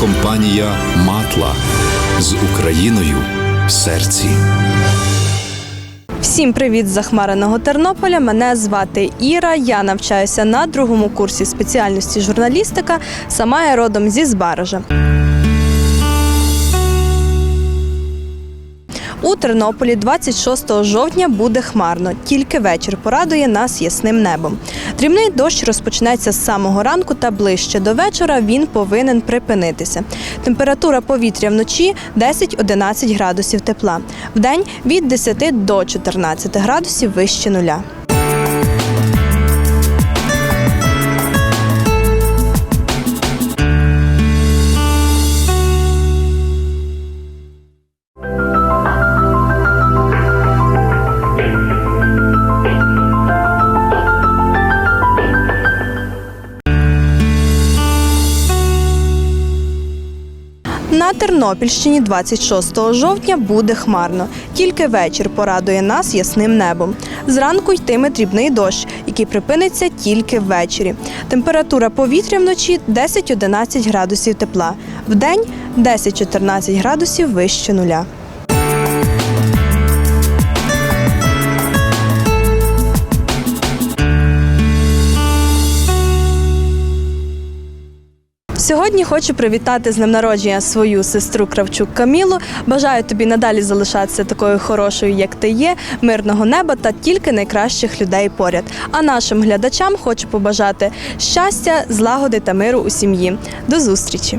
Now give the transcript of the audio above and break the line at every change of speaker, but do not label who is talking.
компанія Матла з Україною в серці.
Всім привіт з захмареного Тернополя. Мене звати Іра. Я навчаюся на другому курсі спеціальності журналістика. Сама я родом зі Збаража. У Тернополі 26 жовтня буде хмарно. Тільки вечір порадує нас ясним небом. Дрібний дощ розпочнеться з самого ранку та ближче до вечора він повинен припинитися. Температура повітря вночі 10-11 градусів тепла. Вдень від 10 до 14 градусів вище нуля. На Тернопільщині 26 жовтня буде хмарно. Тільки вечір порадує нас ясним небом. Зранку йтиме дрібний дощ, який припиниться тільки ввечері. Температура повітря вночі 10-11 градусів тепла. Вдень 10-14 градусів вище нуля. Сьогодні хочу привітати з днем народження свою сестру Кравчук Камілу. Бажаю тобі надалі залишатися такою хорошою, як ти є, мирного неба та тільки найкращих людей поряд. А нашим глядачам хочу побажати щастя, злагоди та миру у сім'ї. До зустрічі!